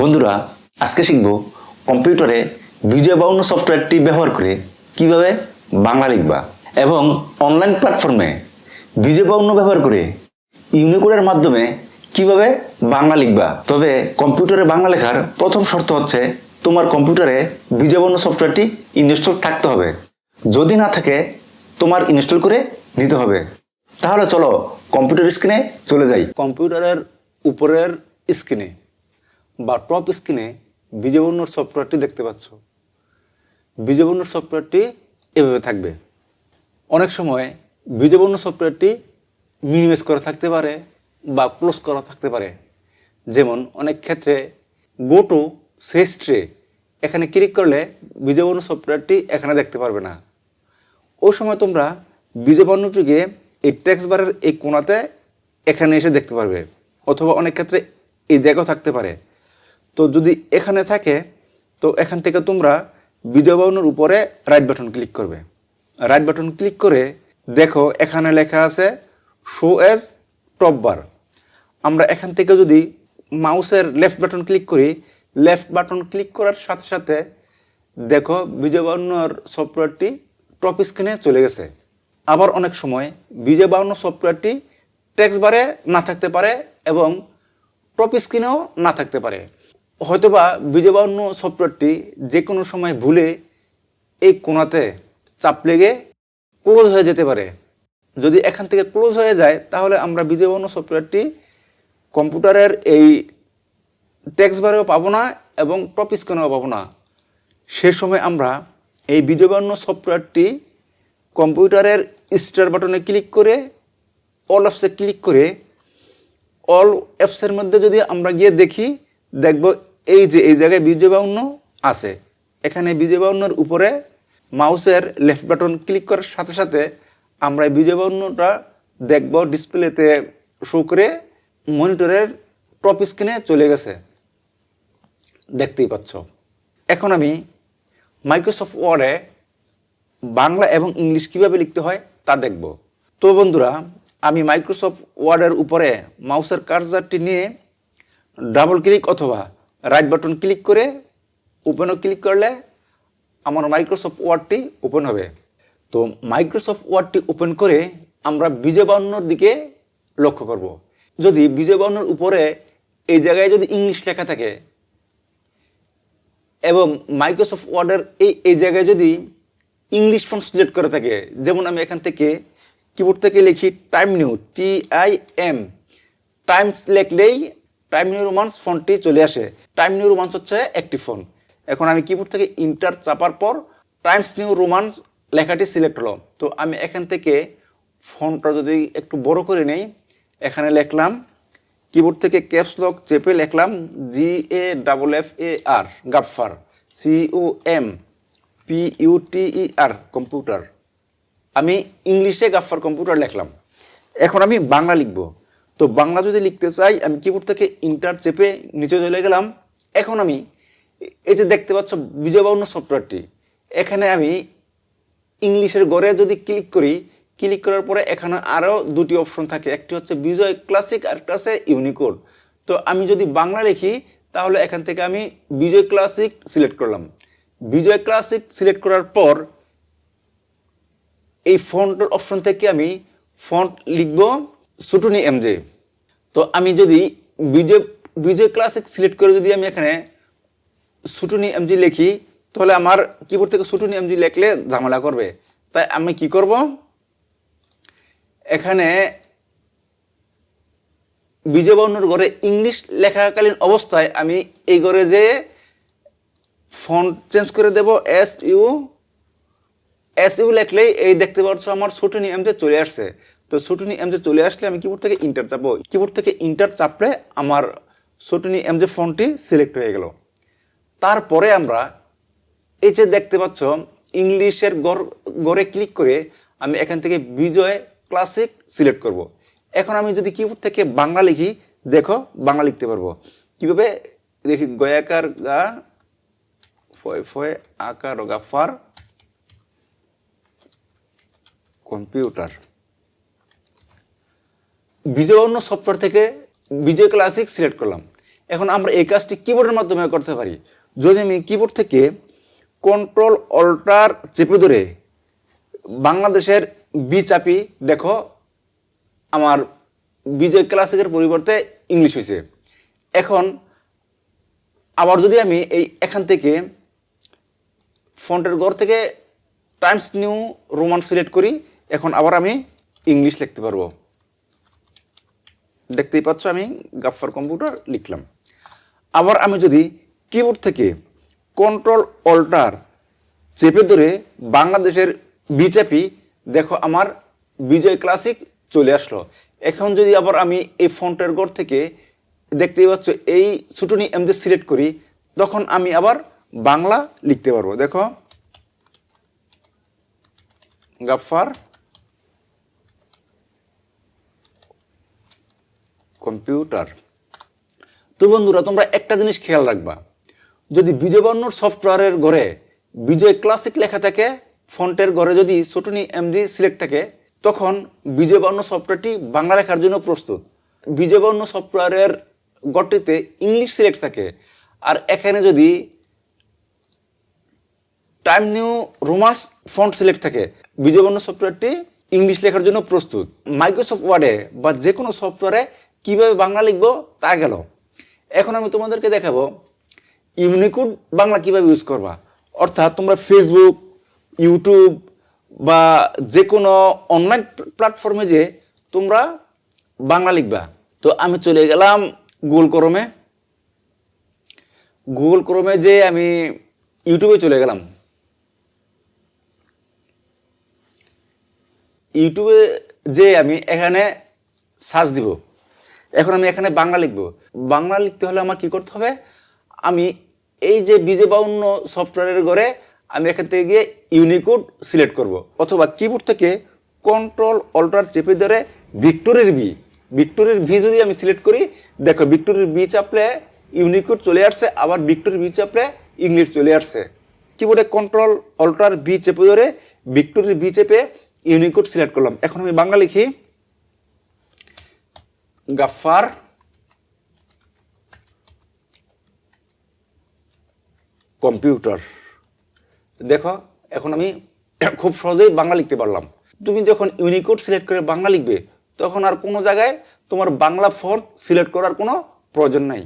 বন্ধুরা, আজকে শিখব কম্পিউটারে বিজয় বাউন্ন সফটওয়্যারটি ব্যবহার করে কীভাবে বাংলা লিখবা এবং অনলাইন প্ল্যাটফর্মে বিজয় বাউন্ন ব্যবহার করে ইউনিকোডের মাধ্যমে কীভাবে বাংলা লিখবা। তবে কম্পিউটারে বাংলা লেখার প্রথম শর্ত হচ্ছে তোমার কম্পিউটারে বিজয় বাউন্ন সফটওয়্যারটি ইনস্টল থাকতে হবে। যদি না থাকে, তোমার ইনস্টল করে নিতে হবে। তাহলে চলো কম্পিউটার স্ক্রিনে চলে যাই। কম্পিউটারের উপরের স্ক্রিনে। বা টপ স্ক্রিনে বিজয়বর্ণর সফটওয়্যারটি দেখতে পাচ্ছ। বিজয়বর্ণর সফটওয়্যারটি এভাবে থাকবে। অনেক সময় বিজয়বর্ণ সফটওয়্যারটি মিনিমাইজ করা থাকতে পারে বা ক্লোজ করা থাকতে পারে। যেমন অনেক ক্ষেত্রে গো টু সেস্ট্রে এখানে ক্লিক করলে বিজয়বর্ণ সফটওয়্যারটি এখানে দেখতে পারবে না। ওই সময় তোমরা বীজবর্ণটিকে এই টেক্সট বারের এই কোণাতে এখানে এসে দেখতে পারবে। অথবা অনেক ক্ষেত্রে এই জায়গাও থাকতে পারে। তো যদি এখানে থাকে, তো এখান থেকে তোমরা বীজবর্ণের উপরে রাইট বাটন ক্লিক করবে। রাইট বাটন ক্লিক করে দেখো এখানে লেখা আছে শো এজ টপ বার আমরা এখান থেকে যদি মাউসের লেফট বাটন ক্লিক করি লেফট বাটন ক্লিক করার সাথে সাথে দেখো বিজয়বাউন্নর সফটওয়্যারটি টপ স্ক্রিনে চলে গেছে। আবার অনেক সময় বিজয়বাউন্ন সফটওয়্যারটি টেক্সট বারে না থাকতে পারে এবং টপ স্ক্রিনেও না থাকতে পারে। হয়তোবা বিজয়বাউন্ন সফটওয়্যারটি যে কোনো সময় ভুলে এই কোণাতে চাপ লেগে ক্লোজ হয়ে যেতে পারে। যদি এখান থেকে ক্লোজ হয়ে যায়, তাহলে আমরা বিজয়বাউন্ন সফটওয়্যারটি কম্পিউটারের এই টেক্সট বারেও পাবো না এবং টপ স্ক্রিনেও পাবো না। সে সময় আমরা এই বিজয়বর্ণ সফটওয়্যারটি কম্পিউটারের স্টার বাটনে ক্লিক করে, অল অ্যাপসে ক্লিক করে, অল অ্যাপসের মধ্যে যদি আমরা গিয়ে দেখি, দেখব এই যে, এই জায়গায় বিজয়বাউন্ন আছে। এখানে বিজয়বাউন্নর উপরে মাউসের লেফট বাটন ক্লিক করার সাথে সাথে আমরা এই বিজয়বাউন্নটা দেখব ডিসপ্লেতে শো করে মনিটরের টপ স্ক্রিনে চলে গেছে। দেখতেই পাচ্ছ। এখন আমি মাইক্রোসফট ওয়ার্ডে বাংলা এবং ইংলিশ কীভাবে লিখতে হয় তা দেখব। তো বন্ধুরা, আমি মাইক্রোসফট ওয়ার্ডের উপরে মাউসের কার্সারটি নিয়ে ডাবল ক্লিক অথবা রাইট বাটন ক্লিক করে ওপেনও ক্লিক করলে আমার মাইক্রোসফট ওয়ার্ডটি ওপেন হবে। তো মাইক্রোসফট ওয়ার্ডটি ওপেন করে আমরা বিজয় বাউন্নর দিকে লক্ষ্য করব। যদি বিজয় বাউন্নর উপরে এই জায়গায় যদি ইংলিশ লেখা থাকে এবং মাইক্রোসফট ওয়ার্ডের এই এই জায়গায় যদি ইংলিশ ফন্ট সিলেক্ট করে থাকে, যেমন আমি এখান থেকে কিবোর্ড থেকে লিখি time new T I M times লিখলেই টাইম নিউ রোমান্স ফোনটি চলে আসে। টাইম নিউ রোমান্স হচ্ছে একটি ফোন এখন আমি কিবোর্ড থেকে ইন্টার চাপার পর টাইমস নিউ রোমান্স লেখাটি সিলেক্ট হলো তো আমি এখান থেকে ফোনটা যদি একটু বড় করে নেই, এখানে লেখলাম কিবোর্ড থেকে ক্যাপস লক চেপে লেখলাম G A double F A R Gaffar C O M P U T E R computer আমি ইংলিশে গাফার কম্পিউটার লেখলাম। এখন আমি বাংলা লিখব। তো বাংলা যদি লিখতে চাই, আমি কিবোর্ড থেকে ইন্টার চেপে নিচে চলে গেলাম। এখন আমি, এই যে দেখতে পাচ্ছ বিজয়বাউন্ন সফটওয়্যারটি, এখানে আমি ইংলিশের গড়ে যদি ক্লিক করি ক্লিক করার পরে এখানে আরও দুটি অপশন থাকে। একটি হচ্ছে বিজয় ক্লাসিক আর একটা আছে ইউনিকোড তো আমি যদি বাংলা লিখি, তাহলে এখান থেকে আমি বিজয় ক্লাসিক সিলেক্ট করলাম। বিজয় ক্লাসিক সিলেক্ট করার পর, এই ফন্টের অপশন থেকে আমি ফন্ট লিখব। সুটুনি এমজে তো আমি যদি বিজয় বিজয় ক্লাসিক সিলেক্ট করে যদি আমি এখানে সুটুনি এমজি লিখি, তাহলে আমার কিবোর্ড থেকে সুটুনি এমজি লিখলে ঝামেলা করবে। তাই আমি কি করব? এখানে বিজয়বর্ণর ঘরে ইংলিশ লেখাকালীন অবস্থায় আমি এই ঘরে যে ফন্ট চেঞ্জ করে দেব এস ইউ এস ইউ লিখলেই এই দেখতে পাচ্ছ আমার সুটুনি এমজে চলে আসছে। তো সুটুনি এমজে চলে আসলে আমি কিবোর্ড থেকে ইন্টার চাপবো। কিবোর্ড থেকে ইন্টার চাপলে আমার সুটুনি এমজে ফন্টটি সিলেক্ট হয়ে গেল। তারপরে আমরা এই যে দেখতে পাচ্ছ ইংলিশের গড় ক্লিক করে আমি এখান থেকে বিজয় ক্লাসিক সিলেক্ট করব। এখন আমি যদি কিবোর্ড থেকে বাংলা লিখি, দেখো বাংলা লিখতে পারব। কীভাবে? দেখি গয়াকার গা, ফয় ফয় আকার গা ফার, কম্পিউটার। বিজয় অন্য সফটওয়্যার থেকে বিজয় ক্লাসিক সিলেক্ট করলাম। এখন আমরা এই কাজটি কিবোর্ডের মাধ্যমে করতে পারি। যদি আমি কিবোর্ড থেকে কন্ট্রোল অল্টার চেপে ধরে বাংলাদেশের বি চাপি দেখো, আমার বিজয় ক্লাসিকের পরিবর্তে ইংলিশ হয়েছে এখন আবার যদি আমি এই এখান থেকে ফন্টের ঘর থেকে টাইমস নিউ রোমান সিলেক্ট করি, এখন আবার আমি ইংলিশ লিখতে পারব। দেখতেই পাচ্ছ আমি গাফার কম্পিউটার লিখলাম। আবার আমি যদি কিবোর্ড থেকে কন্ট্রোল অল্টার চেপে ধরে বাংলাদেশের বিচাপি দেখো আমার বিজয় ক্লাসিক চলে আসলো। এখন যদি আবার আমি এই ফন্টের ঘর থেকে দেখতেই পাচ্ছ এই ছুটুনি এমজি সিলেক্ট করি, তখন আমি আবার বাংলা লিখতে পারব। দেখো গাফার কম্পিউটার। তো বন্ধুরা, তোমরা একটা জিনিস খেয়াল রাখবা। যদি বিজয় বর্ণর সফটওয়্যারের ঘরে বিজয় ক্লাসিক লেখা থাকে, ফন্টের ঘরে যদি ছোটনি এমজি সিলেক্ট থাকে, তখন বিজয় বর্ণ সফটওয়্যারটি বাংলা লেখার জন্য প্রস্তুত। বিজয় বর্ণ সফটওয়্যারের গড়টিতে ইংলিশ সিলেক্ট থাকে। আর এখানে যদি time new romans font select থাকে বিজয়বর্ণ সফটওয়্যারটি ইংলিশ লেখার জন্য প্রস্তুত। মাইক্রোসফট ওয়ার্ডে বা যে কোনো সফটওয়্যারে কীভাবে বাংলা লিখব তা গেল। এখন আমি তোমাদেরকে দেখাবো ইউনিকোড বাংলা কীভাবে ইউজ করবা। অর্থাৎ তোমরা ফেসবুক ইউটিউব বা যে কোনো অনলাইন প্ল্যাটফর্মে যে তোমরা বাংলা লিখবা। তো আমি চলে গেলাম গুগল ক্রমে গুগল ক্রমে যে আমি ইউটিউবে চলে গেলাম। ইউটিউবে যে আমি এখানে সার্চ দিব। এখন আমি এখানে বাংলা লিখব। বাংলা লিখতে হলে আমার কি করতে হবে? আমি এই যে বিজে বাউন্ন সফটওয়্যারের ঘরে আমি এখান থেকে গিয়ে ইউনিকোড সিলেক্ট করব। অথবা কিবোর্ড থেকে কন্ট্রোল অল্টার চেপে ধরে ভিক্টোরিয়ার বি ভিক্টোরিয়ার ভি যদি আমি সিলেক্ট করি, দেখো ভিক্টোরিয়ার বি চাপলে ইউনিকোড চলে আসছে, আবার ভিক্টোরিয়ার বি চাপলে ইংলিশ চলে আসছে। কিবোর্ডে কন্ট্রোল অল্টার বি চেপে ধরে ভিক্টোরিয়ার বি চেপে ইউনিকোড সিলেক্ট করলাম। এখন আমি বাংলা লিখি। গাফার কম্পিউটার দেখো, এখন আমি খুব সহজেই বাংলা লিখতে পারলাম। তুমি যখন ইউনিকোড সিলেক্ট করে বাংলা লিখবে, তখন আর কোনো জায়গায় তোমার বাংলা ফন্ট সিলেক্ট করার কোনো প্রয়োজন নাই।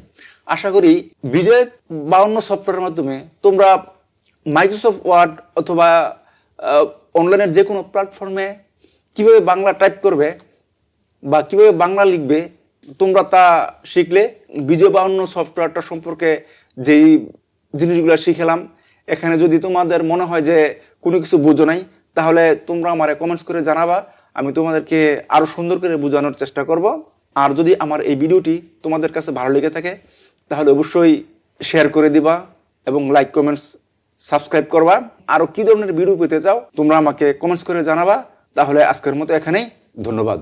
আশা করি বিজয় বাউন্ন সফটওয়্যারের মাধ্যমে তোমরা মাইক্রোসফট ওয়ার্ড অথবা অনলাইনের যে কোনো প্ল্যাটফর্মে কীভাবে বাংলা টাইপ করবে বা কীভাবে বাংলা লিখবে, তোমরা তা শিখলে বিজয় বাউন্ন সফটওয়্যারটা সম্পর্কে যেই জিনিসগুলো শিখেলাম, এখানে যদি তোমাদের মনে হয় যে কোনো কিছু বুঝো নাই, তাহলে তোমরা আমারে কমেন্টস করে জানাবা, আমি তোমাদেরকে আরও সুন্দর করে বোঝানোর চেষ্টা করব। আর যদি আমার এই ভিডিওটি তোমাদের কাছে ভালো লেগে থাকে, তাহলে অবশ্যই শেয়ার করে দিবা এবং লাইক কমেন্টস সাবস্ক্রাইব করবা। আরও কী ধরনের ভিডিও পেতে চাও, তোমরা আমাকে কমেন্টস করে জানাবা। তাহলে আজকের মতো এখানেই, ধন্যবাদ।